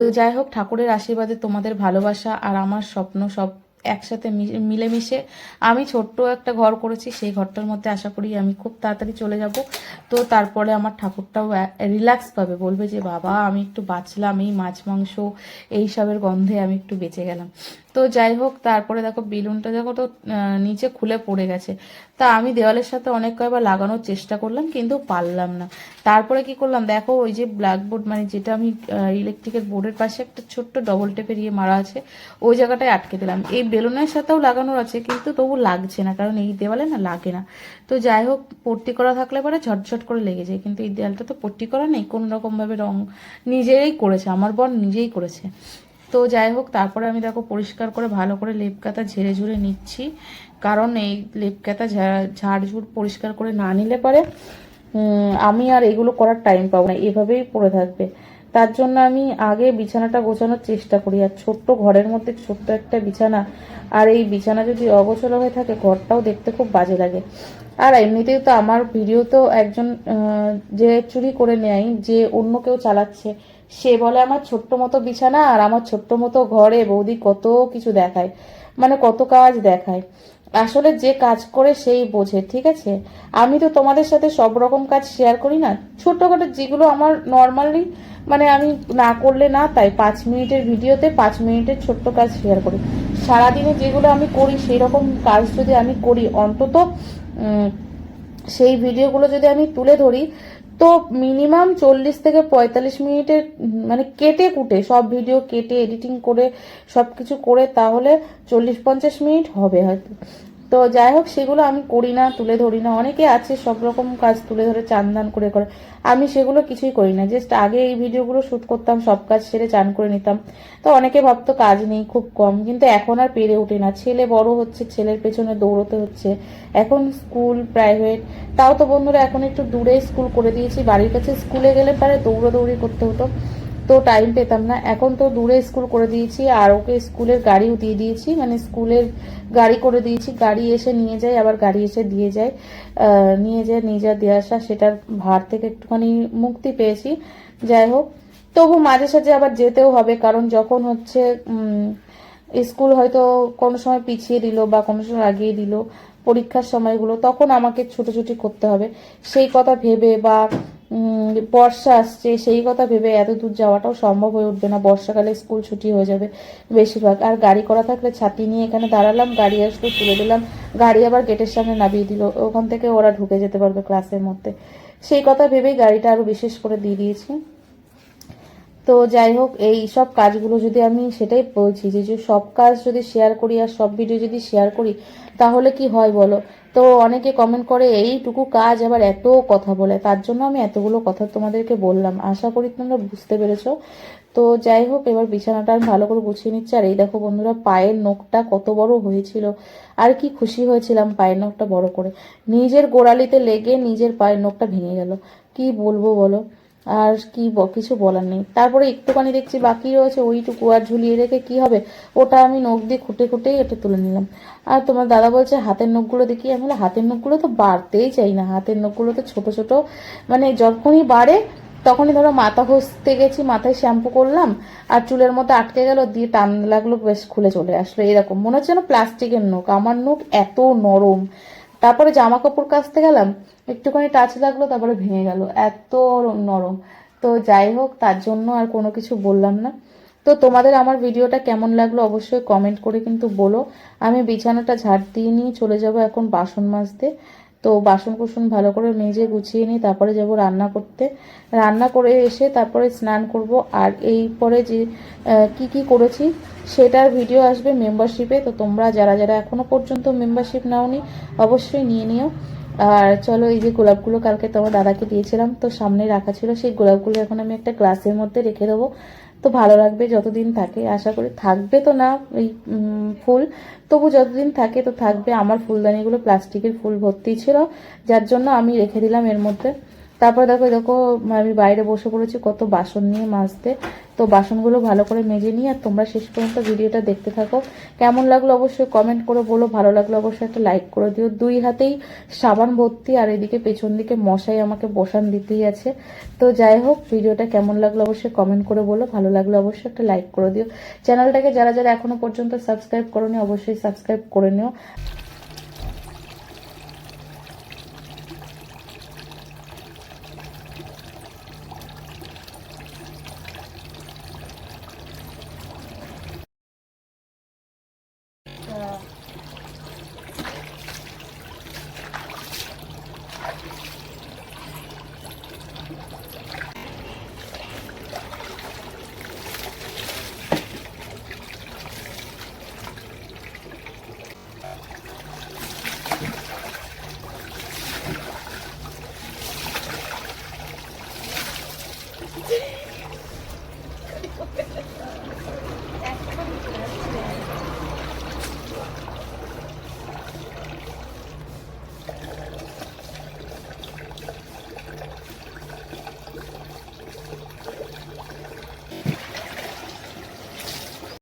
তো যাই হোক, ঠাকুরের আশীর্বাদে তোমাদের ভালোবাসা আর আমার স্বপ্ন সব একসাথে মিলেমিশে আমি ছোট্ট একটা ঘর করেছি, সেই ঘরটার মধ্যে আশা করি আমি খুব তাড়াতাড়ি চলে যাব। তো তারপরে আমার ঠাকুরটাও রিল্যাক্স পাবে, বলবে যে, বাবা, আমি একটু বাঁচলাম, এই মাছ, মাংস এইসবের গন্ধে আমি একটু বেঁচে গেলাম। তো যাই হোক, তারপরে দেখো বেলুনটা দেখো তো নিচে খুলে পড়ে গেছে। তা আমি দেওয়ালের সাথে অনেক কয়েকবার লাগানোর চেষ্টা করলাম, কিন্তু পারলাম না। তারপরে কি করলাম, দেখো ওই যে ব্ল্যাকবোর্ড মানে যেটা আমি ইলেকট্রিকের বোর্ডের পাশে একটা ছোট্ট ডবল টেপের ইয়ে মারা আছে, ওই জায়গাটায় আটকে দিলাম। এই বেলুনের সাথেও লাগানোর আছে, কিন্তু তবু লাগছে না, কারণ এই দেওয়ালে না লাগে না। তো যাই হোক, পট্টি করা থাকলে পরে ঝটঝট করে লেগে যায়, কিন্তু এই দেওয়ালটা তো পট্টি করা নেই কোনো রকমভাবে রং নিজেরাই করেছে, আমার বোন নিজেই করেছে। তো যাই হোক, তারপরে আমি দেখো পরিষ্কার করে ভালো করে লেপ কাতা ঝেড়ে ঝুড়ে নিচ্ছি। কারণ এই লেপ কাতা ঝাড়ঝুড় পরিষ্কার করে না নিলে পরে আমি আর এগুলো করার টাইম পাবো না, এভাবেই পড়ে থাকবে। তার জন্য আমি আগে বিছানাটা গোছানোর চেষ্টা করি, আর ছোট্ট ঘরের মধ্যে ছোট্ট একটা বিছানা, আর এই বিছানা যদি অগোছালো হয়ে থাকে, ঘরটাও দেখতে খুব বাজে লাগে। আর এমনিতেই তো আমার ভিডিও তো একজন যে চুরি করে নেয়, যে অন্য কেউ চালাচ্ছে সে বলে, আমার ছোট্ট মতো বিছানা আর আমার ছোট্ট মতো ঘরে বৌদি কত কিছু দেখায় মানে কত কাজ দেখায়। আসলে যে কাজ করে সেই বোঝে, ঠিক আছে? আমি তো তোমাদের সাথে সব রকম কাজ শেয়ার করি না। ছোটখাটো যেগুলো আমার নর্মালি মানে আমি না করলে না, তাই পাঁচ মিনিটের ভিডিওতে পাঁচ মিনিটের ছোট্ট কাজ শেয়ার করি। সারাদিনে যেগুলো আমি করি সেই রকম কাজ যদি আমি করি, অন্তত সেই ভিডিওগুলো যদি আমি তুলে ধরি তো মিনিমাম চল্লিশ থেকে পঁয়তাল্লিশ মিনিটের মানে কেটে কুটে, সব ভিডিও কেটে এডিটিং করে সব কিছু করে তাহলে চল্লিশ পঞ্চাশ মিনিট হবে হয়তো। তো যাই হোক সেগুলো আমি করি না, তুলে ধরি না। অনেকে আছে, সব রকম কাজ তুলে ধরে, চান দান করে করে। আমি সেগুলো কিছুই করি না। জাস্ট আগে এই ভিডিওগুলো শ্যুট করতাম, সব কাজ সেরে চান করে নিতাম। তো অনেকে ভাবতো কাজ নেই, খুব কম। কিন্তু এখন আর পেরে ওঠে না। ছেলে বড় হচ্ছে, ছেলের পেছনে দৌড়তে হচ্ছে। এখন স্কুল প্রাইভেট তাও তো বন্ধুরা, এখন একটু দূরে স্কুল করে দিয়েছি। বাড়ির কাছে স্কুলে গেলে পারে দৌড়াদৌড়ি করতে হতো। তো টাইম পেতাম না। এখন তো দূরে স্কুল করে দিয়েছি, আর ওকে স্কুলের গাড়িও দিয়ে দিয়েছি। মানে স্কুলের গাড়ি করে দিয়েছি, গাড়ি এসে নিয়ে যায়, আবার গাড়ি এসে দিয়ে যায়। নিয়ে যায়, নিয়ে যা দিয়ে আসা, সেটার ভার থেকে একটুখানি মুক্তি পেয়েছি। যাই হোক, তবু মাঝে সাঝে আবার যেতেও হবে, কারণ যখন হচ্ছে স্কুল হয়তো কোনো সময় পিছিয়ে দিল বা কোনো সময় আগিয়ে দিল পরীক্ষার সময়গুলো, তখন আমাকে ছুটোছুটি করতে হবে। সেই কথা ভেবে বা বর্ষা আসছে, সেই কথা ভেবে এত দূর যাওয়াটাও সম্ভব হয়ে উঠবে না। বর্ষাকালে স্কুল ছুটি হয়ে যাবে বেশিরভাগ। আর গাড়ি করা থাকলে ছাতি নিয়ে এখানে দাঁড়ালাম, গাড়ি আসলো, তুলে দিলাম। গাড়ি আবার গেটের সামনে নামিয়ে দিল। ওখান থেকে ওরা ঢুকে যেতে পারবে ক্লাসের মধ্যে। সেই কথা ভেবেই গাড়িটা আরও বিশেষ করে দিয়ে দিয়েছি। তো যাই হোক, এই সব কাজগুলো যদি আমি সেটাই বলছি, যে সব কাজ যদি শেয়ার করি আর সব ভিডিও যদি শেয়ার করি, তাহলে কি হয় বলো? তো অনেকে কমেন্ট করে, এইটুকু কাজ আবার এত কথা বলে। তার জন্য আমি এতগুলো কথা তোমাদেরকে বললাম। আশা করি তোমরা বুঝতে পেরেছ। তো যাই হোক, এবার বিছানাটা আমি ভালো করে গুছিয়ে নিচ্ছি। আর এই দেখো বন্ধুরা, পায়ের নখটা কত বড় হয়েছিল। আর কি খুশি হয়েছিলাম পায়ের নখটা বড় করে। নিজের গোড়ালিতে লেগে নিজের পায়ের নখটা ভেঙে গেল। কি বলব বলো? আর কি কিছু বলার নেই। তারপরে একটুখানি দেখছি বাকি রয়েছে, ওইটুকু। আর ঝুলিয়ে রেখে কি হবে? ওটা আমি নখ দিয়ে খুঁটে খুঁটেই এটা তুলে নিলাম। আর তোমার দাদা বলছে, হাতের নখগুলো দেখি। আমি বলে হাতের নখগুলো তো বাড়তেই চাই না। হাতের নখগুলো তো ছোট ছোট। মানে যখনই বাড়ে, তখনই ধরো মাথা ঘষতে গেছি, মাথায় শ্যাম্পু করলাম, আর চুলের মতো আটকে গেল, দিয়ে টান লাগল, বেশ খুলে চলে আসলো। এরকম। মনে হচ্ছে যেন প্লাস্টিকের নখ। আমার নখ এত নরম। তারপরে জামা কাপড় কাচতে গেলাম, একটুখানি টাচ লাগল, তারপরে ভেঙে গেল। এত নরম তো যাই হোক, তার জন্য আর কোনো কিছু বললাম না। তো তোমাদের আমার ভিডিওটা কেমন লাগল অবশ্যই কমেন্ট করে কিন্তু বলো। আমি বিছানাটা ঝাড় দিয়ে নিয়ে চলে যাব এখন বাসন মাজতে। তো বাসন কুসন ভালো করে মেজে গুছিয়ে নিই তারপরে যাব রান্না করতে। রান্না করে এসে তারপরে স্নান করব। আর এই পরে যে কি কি করেছি সেটার ভিডিও আসবে মেম্বারশিপে তো তোমরা যারা যারা এখনও পর্যন্ত মেম্বারশিপ নাওনি, অবশ্যই নিয়ে নিও। আর চলো এই যে গোলাপগুলো কালকে তোমার দাদাকে দিয়েছিলাম, তো সামনে রাখা ছিল। সেই গোলাপগুলো এখন আমি একটা গ্লাসের মধ্যে রেখে দেবো। তো ভালো লাগবে যতদিন থাকে। আশা করি থাকবে তো না এই ফুল। তবু যতদিন থাকে তো থাকবে। আমার ফুলদানিগুলো প্লাস্টিকের ফুল ভর্তি ছিল। যার জন্য আমি রেখে দিলাম এর মধ্যে। তারপর দেখো দেখো, আমি বাইরে বসে পড়েছি, কত বাসন নিয়ে মাজতে। তো বাসনগুলো ভালো করে মেজে নিই আর তোমরা শেষ পর্যন্ত ভিডিওটা দেখতে থাকো। কেমন লাগল অবশ্যই কমেন্ট করে বলো, ভালো লাগল অবশ্যই একটা লাইক করে দিও। দুই হাতেই সাবান ভর্তি, আর এদিকে পেছন দিকে মশাই আমাকে বসান দিতেই আছে। তো যাই হোক, ভিডিওটা কেমন লাগল অবশ্যই কমেন্ট করে বলো, ভালো লাগল অবশ্যই একটা লাইক করে দিও। চ্যানেলটাকে যারা যারা এখনও পর্যন্ত সাবস্ক্রাইব করোনি, অবশ্যই সাবস্ক্রাইব করে নিও।